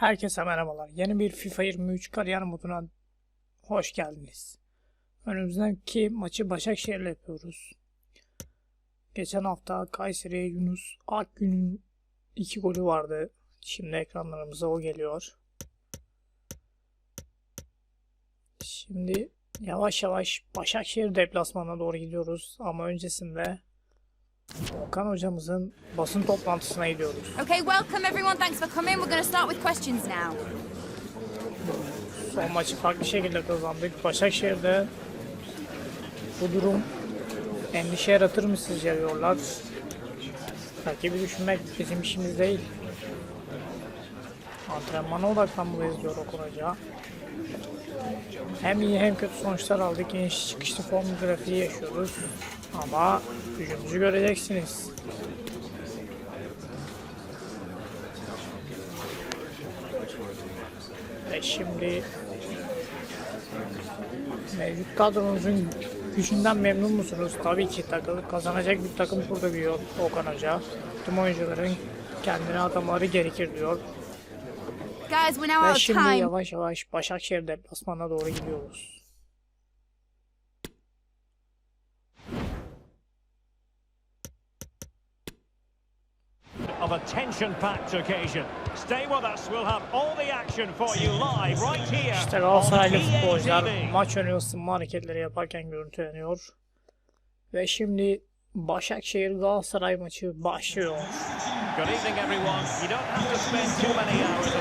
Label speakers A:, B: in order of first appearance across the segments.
A: Herkese merhabalar. Yeni bir FIFA 23 kariyer moduna hoş geldiniz. Önümüzdeki maçı Başakşehir'le yapıyoruz. Geçen hafta Kayseri'ye Yunus Akgün'ün iki golü vardı. Şimdi ekranlarımıza o geliyor. Şimdi yavaş yavaş Başakşehir deplasmanına doğru gidiyoruz. Ama öncesinde Okan hocamızın basın toplantısına gidiyoruz.
B: Okay, welcome everyone. Thanks for coming. We're going to start with questions now.
A: Son maçı farklı şekilde kazandık. Başakşehir'de bu durum endişe yaratır mı sizce diyorlar. Rakibi düşünmek bizim işimiz değil. Antrenmana odaklanmalıyız diyor Okan Hoca. Hem iyi hem kötü sonuçlar aldık. İniş çıkışlı form grafiği yaşıyoruz. Ama gücümüzü göreceksiniz. Ve şimdi mevcut kadronuzun gücünden memnun musunuz? Tabii ki takım kazanacak bir takım kurdu diyor Okan Hoca. Tüm oyuncuların kendine atamaları gerekir diyor.
B: Guys, we're now
A: Ve
B: out of
A: şimdi
B: time.
A: yavaş yavaş Başakşehir deplasmanına doğru gidiyoruz.
C: of a tension-packed occasion. Stay with us. We'll have all the action for you live right here
A: İşte Galatasaraylı futbolcular maç önü ısınma hareketleri yaparken görüntüleniyor. Ve şimdi Başakşehir Galatasaray maçı başlıyor.
C: Good evening, everyone. You don't have to spend too many hours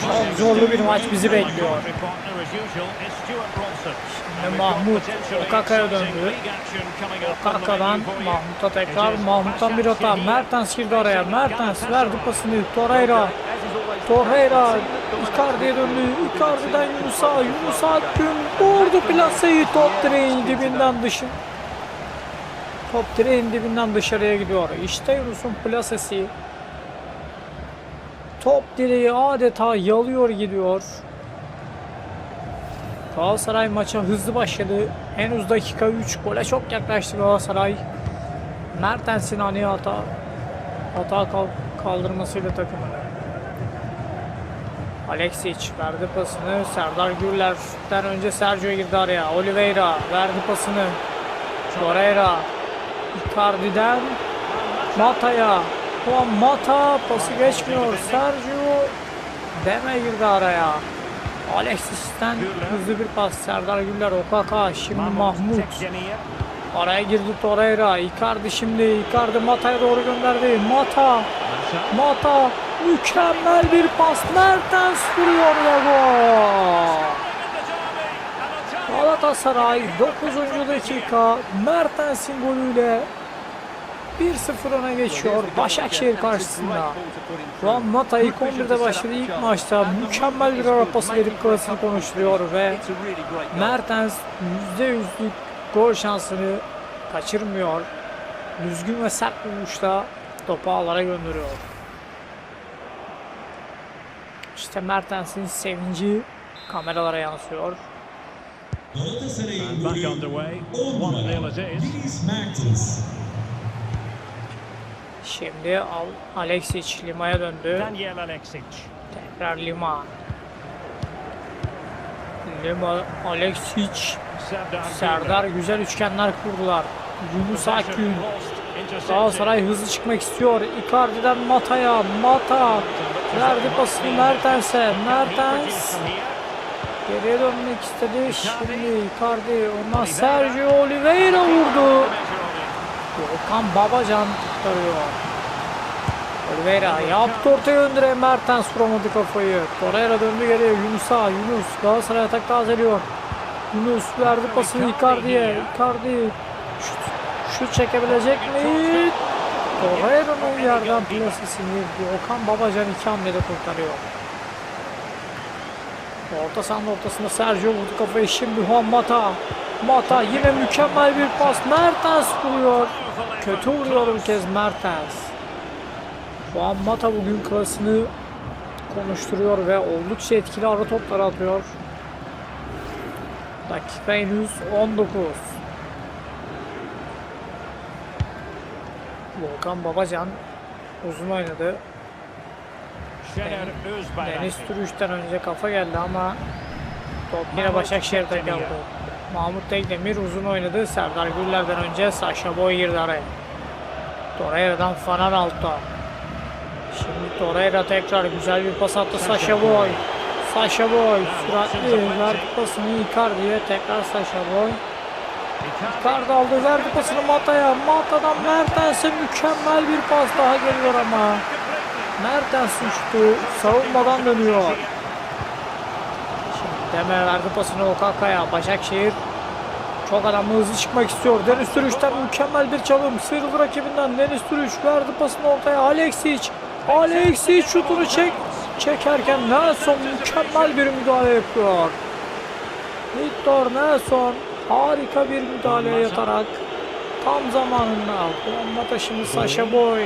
A: Çok zorlu bir maç bizi bekliyor.
C: Got
A: Mahmut Okaka'ya döndü.
C: league action coming up on the
A: Kaka'dan
C: menu for you.
A: Mahmut'a tekrar. Mahmut'tan bir hata. Mertens girdi araya. Mertens verdi pasını. Torreira. Torreira. Icardi'ye döndü. Icardi'den Yunus'a. Yunus'a Akgün vurdu plaseyi. Top direğin dibinden dışı. Top direğin dibinden dışarıya gidiyor. İşte Yunus'un plasesi. Top direği adeta yalıyor gidiyor. Galatasaray maça hızlı başladı. Henüz dakika 3 gole çok yaklaştı Galatasaray. Mertens'in ani hata hata kal- kaldırmasıyla takımını. Alexic verdi pasını. Serdar Gürler'den önce Sergio girdi araya. Oliveira verdi pasını. Torreira. Icardi'den Mata'ya. Juan Mata pası geçmiyor. Sergio Deme girdi araya. Alexis'ten hızlı bir pas. Serdar Güller, Okaka, şimdi Mahmut. Araya girdi Torreira. Icardi şimdi. Icardi Mata'ya doğru gönderdi. Mata. Mata. Mükemmel bir pas. Mertens vuruyor ve gol. Galatasaray 9. dakika Mertens'in golüyle 1-0 öne geçiyor Başakşehir karşısında. Juan Mata ilk 11'de başladı ilk maçta mükemmel bir ara pası verip klasını konuşturuyor ve Mertens %100'lük gol şansını kaçırmıyor. Düzgün ve sert bir vuruşla topu ağlara gönderiyor. İşte Mertens'in sevinci kameralara yansıyor.
C: Back underway. 1-0 it is.
A: Şimdi Al Alexic Lima'ya döndü.
C: Daniel Alexic.
A: Tekrar Lima. Lima, Alexic,
C: Serdar
A: Serdar güzel üçgenler kurdular. Yunus Akgün. Galatasaray hızlı çıkmak istiyor. Icardi'den Mata'ya. Mata verdi pasını Mertens'e. Mertens geriye dönmek istedi. Şimdi Icardi. Ondan Sergio Oliveira vurdu. Volkan Babacan kurtarıyor. Oliveira yaptı ortaya döndüre Mertens vuramadı kafayı. Torreira döndü geriye Yunus'a. Yunus Galatasaray atak tazeliyor. Yunus verdi pasını Icardi'ye. Icardi şut, şut çekebilecek mi? Torreira'nın yerden plasesini Okan Babacan iki hamlede kurtarıyor. Orta sahanın ortasında Sergio vurdu kafayı şimdi Juan Mata. Mata yine mükemmel bir pas. Mertens vuruyor. Kötü vuruyor bu kez Mertens. Juan Mata bugün klasını konuşturuyor ve oldukça etkili ara toplar atıyor. Dakika henüz 19. Volkan Babacan uzun oynadı. Deniz Türüş'ten önce kafa geldi ama top yine Başakşehir'de kaldı. Mahmut Tekdemir uzun oynadı. Serdar Güller'den önce Saşa Boy girdi araya. Torreira'dan Fanan Alto. Şimdi Torreira tekrar güzel bir pas attı Saşa Boy. Saşa Boy süratli verdi pasını Icardi'ye tekrar Saşa Boy. Icardi aldı verdi pasını Mata'ya. Mata'dan Mertens'e mükemmel bir pas daha geliyor ama. Mertens uçtu. Savunmadan dönüyor. Demir verdi pasını Okaka'ya. Başakşehir çok adamlı hızlı çıkmak istiyor. Deniz Türüş'ten mükemmel bir çalım. Sıyrıldı rakibinden. Deniz Türüş verdi pasını ortaya. Alexic. Alexic şutunu çek çekerken Nelson mükemmel bir müdahale yapıyor. Victor Nelson harika bir müdahale yatarak tam zamanında Muhammed şimdi Saşa Boy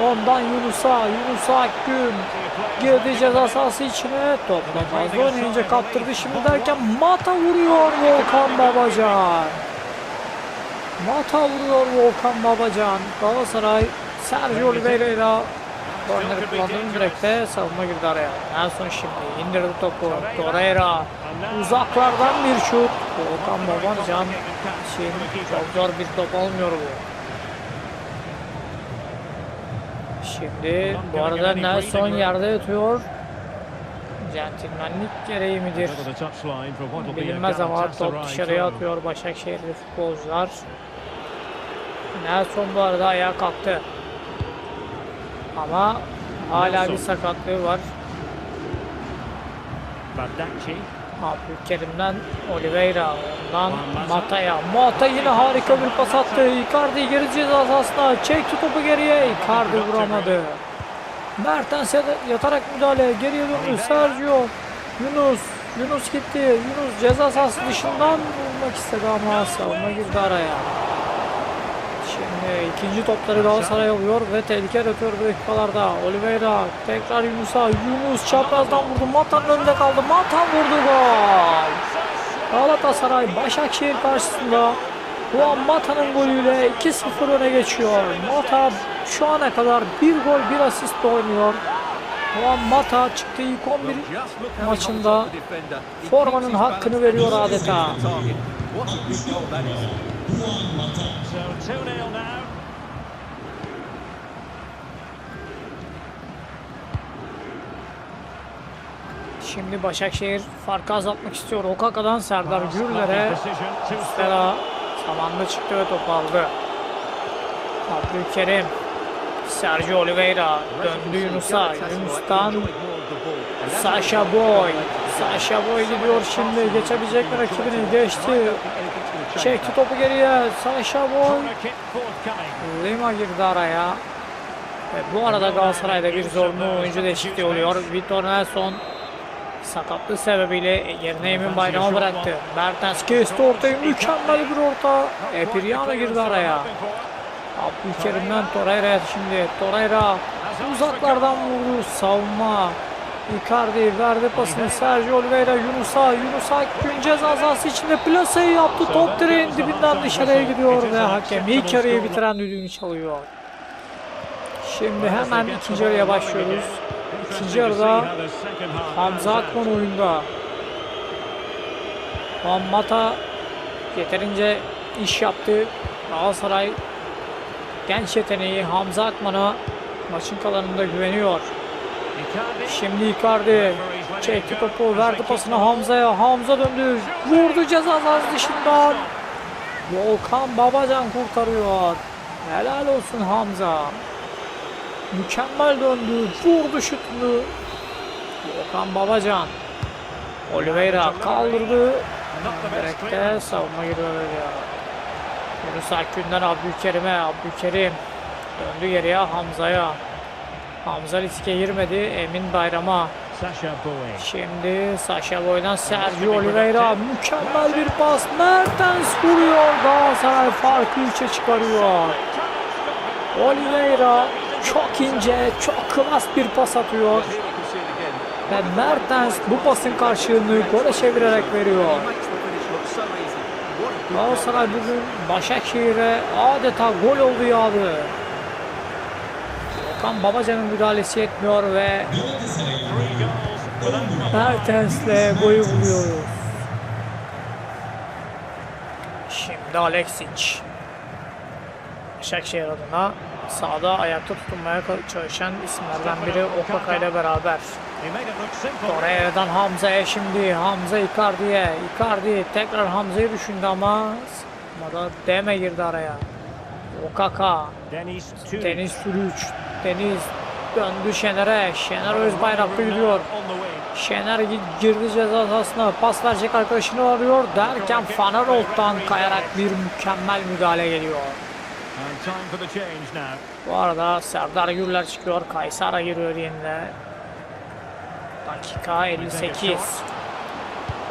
A: ondan Yunus'a Yunus'a Akgün girdi ceza sahası içine topla fazla oynayınca kaptırdı şimdi derken Mata vuruyor Volkan Babacan Mata vuruyor Volkan Babacan Galatasaray Sergio Oliveira Korneri kullandığım direkte savunma girdi araya. Nelson şimdi indirdi topu. Torreira uzaklardan bir şut. Volkan Babacan için çok zor bir top olmuyor bu. Şimdi bu arada Nelson yerde yatıyor. Centilmenlik gereği midir? Bilinmez ama top dışarıya atıyor Başakşehirli futbolcular. Nelson bu arada ayağa kalktı. Ama hala bir sakatlığı var.
C: Bardakçı.
A: Abdülkerim'den Oliveira, ondan Mata'ya. Mata yine harika bir pas attı. Icardi geri ceza sahasına çekti topu geriye. Icardi vuramadı. Mertens yat- yatarak müdahale. Geriye döndü. Sergio. Yunus. Yunus gitti. Yunus ceza sahası dışından vurmak istedi ama savunma girdi araya. Şimdi ikinci topları Galatasaray alıyor ve tehlike yaratıyor bu dakikalarda. Oliveira tekrar Yunus'a. Yunus çaprazdan vurdu. Mata'nın önünde kaldı. Mata vurdu gol. Galatasaray Başakşehir karşısında Juan Mata'nın golüyle 2-0 öne geçiyor. Mata şu ana kadar bir gol bir asist oynuyor. Juan Mata çıktı ilk 11 maçında formanın hakkını veriyor adeta.
C: So 2-0 now.
A: Şimdi Başakşehir farkı azaltmak istiyor. Okaka'dan Serdar Gürler'e Stella zamanda çıktı ve topu aldı. Abdülkerim Sergio Oliveira döndü Yunus'a. Yunus'tan Sasha Boy. Sasha Boy gidiyor şimdi. Geçebilecek mi rakibini? Geçti. Çekti topu geriye. Sasha Boy. Lima girdi araya. Ve bu arada Galatasaray'da bir zorunlu oyuncu değişikliği oluyor. Victor Nelson sakatlığı sebebiyle yerine Emin Bayram'ı bıraktı. Mertens kesti ortayı. Mükemmel bir orta. Epiriano girdi araya. Abdülkerim'den Torreira'ya şimdi. Torreira uzaklardan vurdu. Savunma. Icardi verdi pasını Sergio Oliveira Yunus'a. Yunus'a gün ceza sahası içinde plaseyi yaptı. Top direğin dibinden dışarıya gidiyor ve hakem ilk yarıyı bitiren düdüğünü çalıyor. Şimdi hemen ikinci yarıya başlıyoruz. İkinci yarıda Hamza Akman oyunda. Juan Mata yeterince iş yaptı. Galatasaray genç yeteneği Hamza Akman'a maçın kalanında güveniyor. Şimdi Icardi çekti topu verdi pasını Hamza'ya. Hamza döndü. Vurdu ceza sahası dışından. Volkan Babacan kurtarıyor. Helal olsun Hamza. Mükemmel döndü. Vurdu şutunu. Volkan Babacan. Oliveira kaldırdı. Direkte savunma giriyor ya. Yunus Akgün'den Abdülkerim'e. Abdülkerim döndü geriye Hamza'ya. Hamza riske girmedi. Emin Bayram'a. Şimdi Sasha Boy'dan Sergio Oliveira mükemmel bir pas. Mertens vuruyor. Galatasaray farkı 3'e çıkarıyor. Oliveira çok ince, çok klas bir pas atıyor. Ve Mertens bu pasın karşılığını gole çevirerek veriyor. Galatasaray bugün Başakşehir'e adeta gol oldu yağdı. Okan Babacan'ın müdahalesi yetmiyor ve Mertens'le golü buluyoruz. Şimdi Alexic. Başakşehir adına sahada ayakta tutunmaya çalışan isimlerden biri Okaka ile beraber. Torreira'dan Hamza'ya şimdi. Hamza Icardi'ye. Icardi tekrar Hamza'yı düşündü ama ama da Deme girdi araya. Okaka.
C: Deniz Turic.
A: Deniz. Deniz döndü Şener'e. Şener Özbayrak'ta gidiyor.
C: On the wing.
A: Şener gi- girdi ceza sahasına. Pas verecek arkadaşını arıyor derken Fanerolt'tan kayarak bir mükemmel müdahale geliyor.
C: And time for the change now.
A: Bu arada Serdar Gürler çıkıyor. Kaysara giriyor yerine. Dakika 58.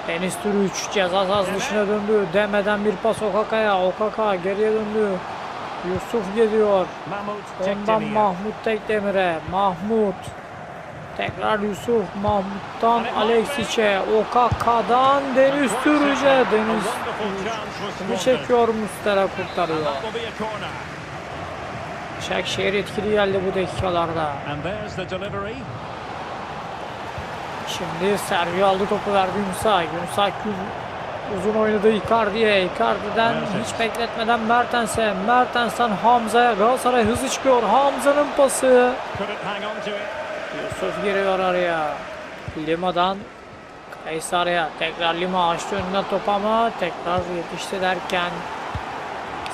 A: Deniz Türüç ceza sahası dışına döndü. Demeden bir pas Okaka'ya. Okaka geriye döndü. Yusuf geliyor. Ondan. Mahmut Tekdemir'e. Mahmut. Tekrar Yusuf. Mahmut'tan Alexic'e. Okaka'dan Deniz Türüç'e.
C: A
A: Deniz
C: squandered.
A: çekiyor Mustera kurtarıyor. Başakşehir etkili geldi bu dakikalarda. Şimdi Sergio aldı topu verdi Yunus'a. Yunus Akgül uzun oynadı Icardi'ye. Icardi'den
C: Mertens.
A: hiç bekletmeden Mertens'e. Mertens'ten Hamza'ya. Galatasaray hızlı çıkıyor. Hamza'nın pası. Yusuf giriyor araya. Lima'dan Kaysar'a. Tekrar Lima açtı önünden top ama tekrar yetişti derken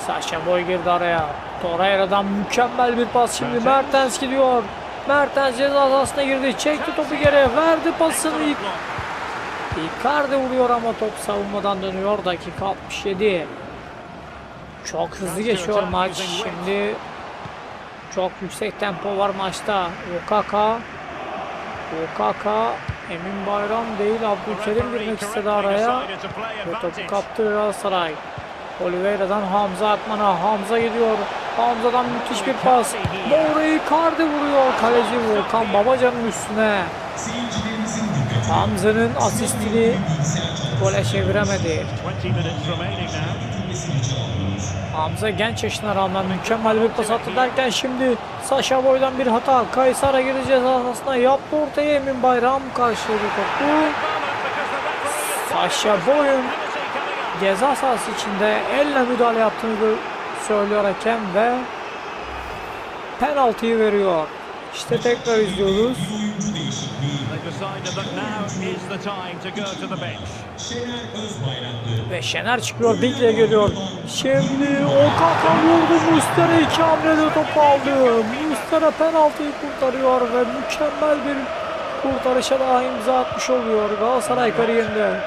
A: Saşa Boy girdi araya. Torreira'dan mükemmel bir pas şimdi.
C: Mertens.
A: Gidiyor. Mertens ceza sahasına girdi. Çekti topu geri. Verdi pasını. Icardi vuruyor ama top savunmadan dönüyor. Dakika 67. Çok hızlı geçiyor maç. Şimdi çok yüksek tempo var maçta. Okaka Okaka Emin Bayram değil Abdülkerim girmek istedi araya. Ve topu kaptı Galatasaray. Oliveira'dan Hamza Akman'a. Hamza gidiyor. Hamza'dan müthiş bir pas. Moura Icardi vuruyor. Kaleci Volkan Babacan'ın üstüne. Hamza'nın asistini gole çeviremedi. Hamza genç yaşına rağmen mükemmel bir pas attı derken şimdi Saşa Boy'dan bir hata. Kaysar'a ceza sahasına yaptı ortaya Emin Bayram karşıladı topu. Saşa Boy'un ceza sahası içinde elle müdahale yaptığını söylüyor hakem ve penaltıyı veriyor. İşte tekrar izliyoruz.
C: They've decided that now is the time to go to the bench.
A: Ve Şener çıkıyor, Big'le geliyor. Şimdi Okaka vurdu, Mustera iki hamlede topu aldı. Mustera penaltıyı kurtarıyor ve mükemmel bir kurtarışa daha imza atmış oluyor Galatasaray kariyerinde.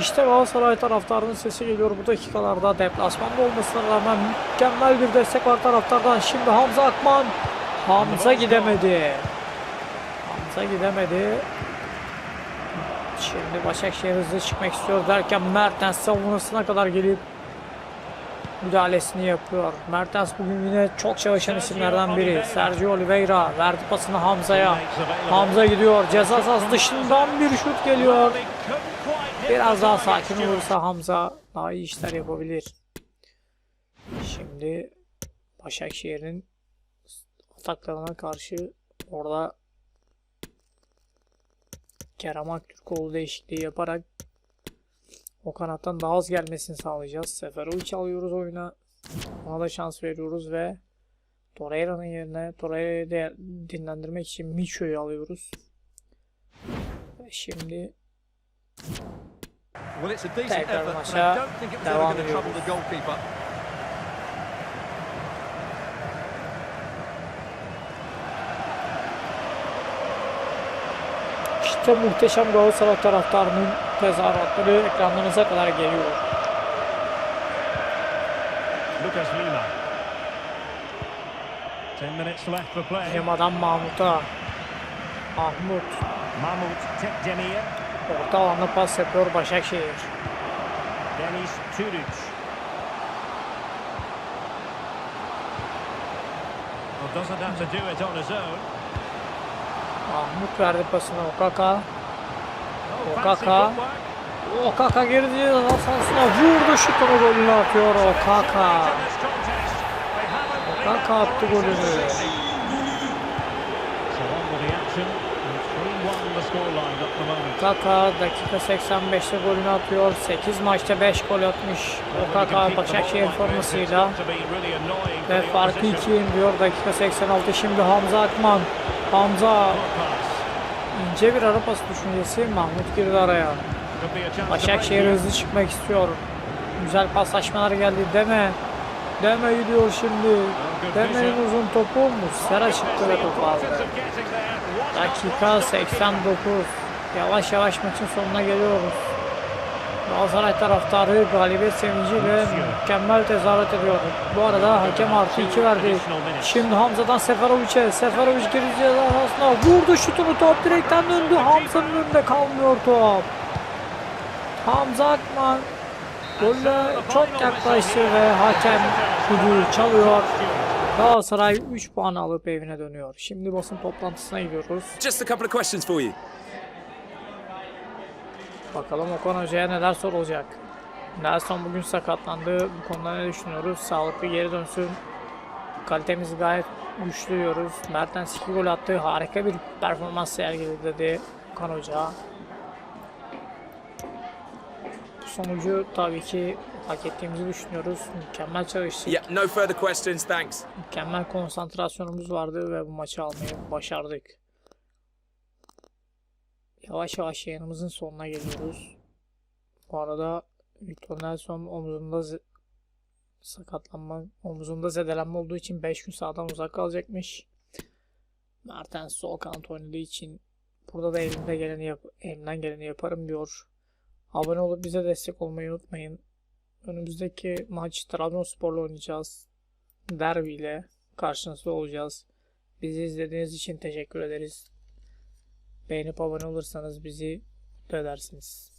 A: İşte Galatasaray taraftarının sesi geliyor bu dakikalarda. Deplasmanda olmasına rağmen mükemmel bir destek var taraftardan. Şimdi Hamza Akman. Hamza gidemedi. Hamza gidemedi. Şimdi Başakşehir hızlı çıkmak istiyor derken Mertens savunmasına kadar gelip müdahalesini yapıyor. Mertens bugün yine çok çalışan isimlerden biri. Sergio Oliveira verdi pasını Hamza'ya. Hamza gidiyor. Ceza sahası dışından bir şut geliyor. Biraz daha sakin olursa Hamza daha iyi işler yapabilir. Şimdi Başakşehir'in ataklarına karşı orada Kerem Aktürkoğlu değişikliği yaparak o kanattan daha az gelmesini sağlayacağız. Seferovic alıyoruz oyuna. Ona da şans veriyoruz ve Torreira'nın yerine Torreira'yı dinlendirmek için Micho'yu alıyoruz. Ve şimdi
D: Well, it's a decent
A: Tekrar maça devam ediyoruz. İşte muhteşem Galatasaray taraftarının tezahüratları ekranlarınıza kadar geliyor.
C: Lucas Lima. 10 minutes left for play.
A: Lima'dan Mahmut'a. Mahmut
C: Mahmut Tekdemir.
A: orta alanda pas yapıyor Başakşehir.
C: Deniz Turic. Well, doesn't have to do it on his own.
A: Mahmut verdi pasını Okaka. Okaka. Okaka girdi sahasına vurdu şutunu golünü atıyor Okaka.
C: In this contest, they haven't
A: Kaka attı golünü.
C: So on with the action. And 3-1 the scoreline at the moment.
A: Kaka dakika 85'te golünü atıyor. 8 maçta 5 gol atmış. O Kaka Başakşehir formasıyla. Ve farkı 2 indiriyor dakika 86. Şimdi Hamza Akman. Hamza ince bir ara pası düşüncesi. Mahmut girdi araya. Başakşehir hızlı çıkmak istiyor. Güzel paslaşmalar geldi. Deme. Deme gidiyor şimdi. Deme'nin uzun topu Muslera çıktı ve topu aldı. Dakika 89. Yavaş yavaş maçın sonuna geliyoruz. Galatasaray taraftarı galibiyet sevinciyle mükemmel tezahürat ediyor. Bu arada hakem artı 2 verdi. Şimdi Hamza'dan Seferovic'e. Seferovic geri ceza arasına vurdu şutunu top direkten döndü. Hamza'nın önünde kalmıyor top. Hamza Akman golle çok yaklaştı ve hakem düdüğü çalıyor. Galatasaray 3 puan alıp evine dönüyor. Şimdi basın toplantısına gidiyoruz.
D: Just a couple of questions for you.
A: Bakalım Okan Hoca'ya neler sorulacak. Nelson bugün sakatlandı. Bu konuda ne düşünüyoruz? Sağlıklı geri dönsün. Kalitemiz gayet güçlü diyoruz. Mertens 2 gol attı. Harika bir performans sergiledi dedi Okan Hoca. Sonucu tabii ki hak ettiğimizi düşünüyoruz. Mükemmel çalıştık.
D: Yeah, no further questions, thanks.
A: Mükemmel konsantrasyonumuz vardı ve bu maçı almayı başardık. Yavaş yavaş yayınımızın sonuna geliyoruz. Bu arada Victor Nelson omzunda sakatlanma, omzunda zedelenme olduğu için 5 gün sahadan uzak kalacakmış. Mertens sol kanat oynadığı için burada da elimde geleni yap elimden geleni yaparım diyor. Abone olup bize destek olmayı unutmayın. Önümüzdeki maç Trabzonspor'la oynayacağız. Derbi ile karşınızda olacağız. Bizi izlediğiniz için teşekkür ederiz. Beğenip abone olursanız bizi mutlu.